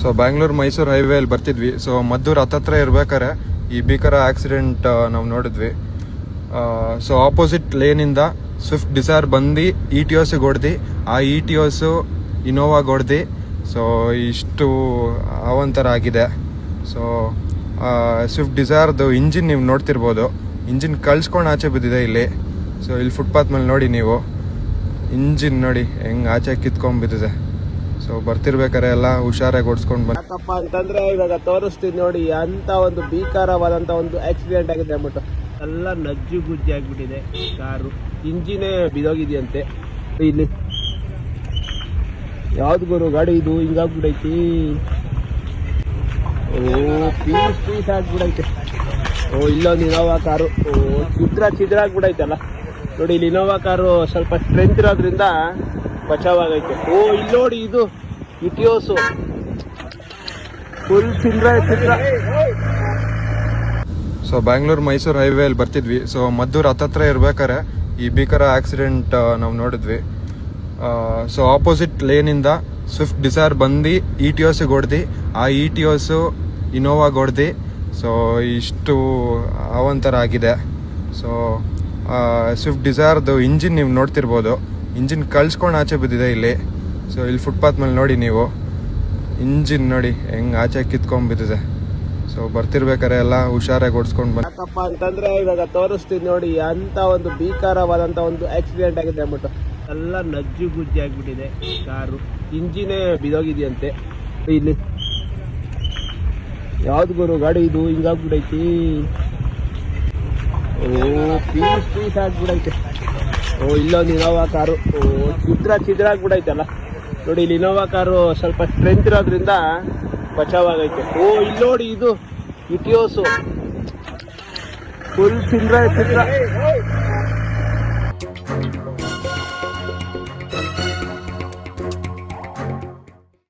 So Bangalore Mysuru ಹೈವೇಲಿ ಬರ್ತಿದ್ವಿ. So Maddur ಹತ್ತತ್ರ ಇರ್ಬೇಕಾರೆ ಈ ಭೀಕರ ಆಕ್ಸಿಡೆಂಟ್ ನಾವು ನೋಡಿದ್ವಿ. ಸೊ ಆಪೋಸಿಟ್ ಲೇನಿಂದ ಸ್ವಿಫ್ಟ್ ಡಿಸೈರ್ ಬಂದು ಇ ಟಿ ಓಸಿಗೆ ಹೊಡ್ದು. ಆ ಇ ಟಿ ಓಸು ಇನೋವಾಗೆ ಹೊಡ್ದು. ಸೊ ಇಷ್ಟು ಅವಂತರ ಆಗಿದೆ. ಸೊ ಸ್ವಿಫ್ಟ್ ಡಿಸೈರ್ದು ಇಂಜಿನ್ ನೀವು ನೋಡ್ತಿರ್ಬೋದು. ಇಂಜಿನ್ ಕಳ್ಸ್ಕೊಂಡು ಆಚೆ ಬಿದ್ದಿದೆ ಇಲ್ಲಿ. ಸೊ ಇಲ್ಲಿ ಫುಟ್ಪಾತ್ ಮೇಲೆ ನೋಡಿ ನೀವು. ಇಂಜಿನ್ ನೋಡಿ, ಹೆಂಗ್ ಆಚೆ ಕಿತ್ಕೊಂಡ್ ಬಿದ್ದಿದೆ ಸೊ ಬರ್ತಿರ್ಬೇಕಾರೆ ಎಲ್ಲ ಹುಷಾರಾಗಿ ಓಡಿಸ್ಕೊಂಡು ಬಂದು ಯಾಕಪ್ಪ ಅಂತಂದ್ರೆ ಇವಾಗ ತೋರಿಸ್ತೀನಿ ನೋಡಿ, ಅಂತ ಒಂದು ಭೀಕರವಾದಂತ ಒಂದು ಆಕ್ಸಿಡೆಂಟ್ ಆಗಿದೆ ಅಂದ್ಬಿಟ್ಟು. ಎಲ್ಲ ನಜ್ಜು ಗುಜ್ಜಿ ಆಗ್ಬಿಟ್ಟಿದೆ. ಕಾರು, ಇಂಜಿನೇ ಬಿದೋಗಿದೆಯಂತೆ. ಇಲ್ಲಿ. ಯಾವ್ದು ಗುರು, ಗಾಡಿ ಇದು ಹಿಂಗಾಗ್ಬಿಡೈತಿ ಓ, ಪೀಸ್ ಪೀಸ್ ಆಗ್ಬಿಡೈತೆ ಓ, ಇಲ್ಲೊಂದು ಇನೋವಾ ಕಾರು. ಓ ಚಿತ್ರ ಚಿತ್ರ ಆಗ್ಬಿಡೈತಲ್ಲ ನೋಡಿ ಇಲ್ಲಿ ಇನೋವಾ ಕಾರು ಸ್ವಲ್ಪ ಸ್ಟ್ರೆಂತ್ ಇರೋದ್ರಿಂದ ಬಚಾವಾಗೈತೆ. ಓ, ಇಲ್ಲಿ ನೋಡಿ ಇದು ಇಟಿಯೋಸು ಫುಲ್ ಚಿಂದ್ರ ಚಿತ್ರ ಸೊ ಬ್ಯಾಂಗ್ಳೂರ್ ಮೈಸೂರು ಹೈವೇಲಿ ಬರ್ತಿದ್ವಿ. ಸೊ ಮದ್ದೂರು ಹತ್ತತ್ರ ಇರ್ಬೇಕಾರೆ ಈ ಭೀಕರ ಆಕ್ಸಿಡೆಂಟ್ ನಾವು ನೋಡಿದ್ವಿ. ಸೊ ಆಪೋಸಿಟ್ ಲೇನಿಂದ ಸ್ವಿಫ್ಟ್ ಡಿಸೈರ್ ಬಂದು ಇ ಟಿ ಓಸಿಗೆ ಹೊಡ್ದು. ಆ ಇ ಟಿ ಓಸು ಇನೋವಾಗೆ ಹೊಡ್ದು. ಸೊ ಇಷ್ಟು ಅವಂತರ ಆಗಿದೆ ಸೊ ಸ್ವಿಫ್ಟ್ ಡಿಸೈರ್ದು ಇಂಜಿನ್ ನೀವು ನೋಡ್ತಿರ್ಬೋದು. ಇಂಜಿನ್ ಕಳ್ಸ್ಕೊಂಡು ಆಚೆ ಬಿದ್ದಿದೆ ಇಲ್ಲಿ. ಸೊ ಇಲ್ಲಿ ಫುಟ್ಪಾತ್ ಮೇಲೆ ನೋಡಿ ನೀವು. ಇಂಜಿನ್ ನೋಡಿ ಹೆಂಗ್ ಆಚೆ ಕಿತ್ಕೊಂಡ್ ಬಿದ್ದಿದೆ. ಸೊ ಬರ್ತಿರ್ಬೇಕಾರೆ ಎಲ್ಲ ಹುಷಾರಾಗಿ ಓಡಿಸ್ಕೊಂಡು ಬಂದು ಯಾಕಪ್ಪ ಅಂತಂದ್ರೆ ಇವಾಗ ತೋರಿಸ್ತೀನಿ ನೋಡಿ, ಅಂತ ಒಂದು ಭೀಕರವಾದಂತ ಒಂದು ಆಕ್ಸಿಡೆಂಟ್ ಆಗಿದೆ ಅಂದ್ಬಿಟ್ಟು. ಎಲ್ಲ ನಜ್ಜು ಗುಜ್ಜಿ ಆಗ್ಬಿಟ್ಟಿದೆ. ಕಾರು, ಇಂಜಿನೇ ಬಿದೋಗಿದೆಯಂತೆ. ಇಲ್ಲಿ. ಯಾವ್ದು ಗುರು, ಗಾಡಿ ಇದು ಹಿಂಗಾಗ್ಬಿಡೈತಿ ಓ ಪೀಸ್ ಪೀಸ್ ಆಗ್ಬಿಡೈತೆ. ಓ ಇಲ್ಲೊಂದು ಇನೋವಾ ಕಾರು ಓ ಚಿತ್ರ ಚಿತ್ರ ಆಗ್ಬಿಡೈತಲ್ಲ. ನೋಡಿ ಇಲ್ಲಿ ಇನೋವಾ ಕಾರು ಸ್ವಲ್ಪ ಸ್ಟ್ರೆಂತ್ ಇರೋದ್ರಿಂದ ಬಚಾವಾಗೈತೆ. ಓ ಇಲ್ಲಿ ನೋಡಿ ಇದು ಇಟಿಯೋಸು ಫುಲ್ ಚಿತ್ರ ಚಿತ್ರ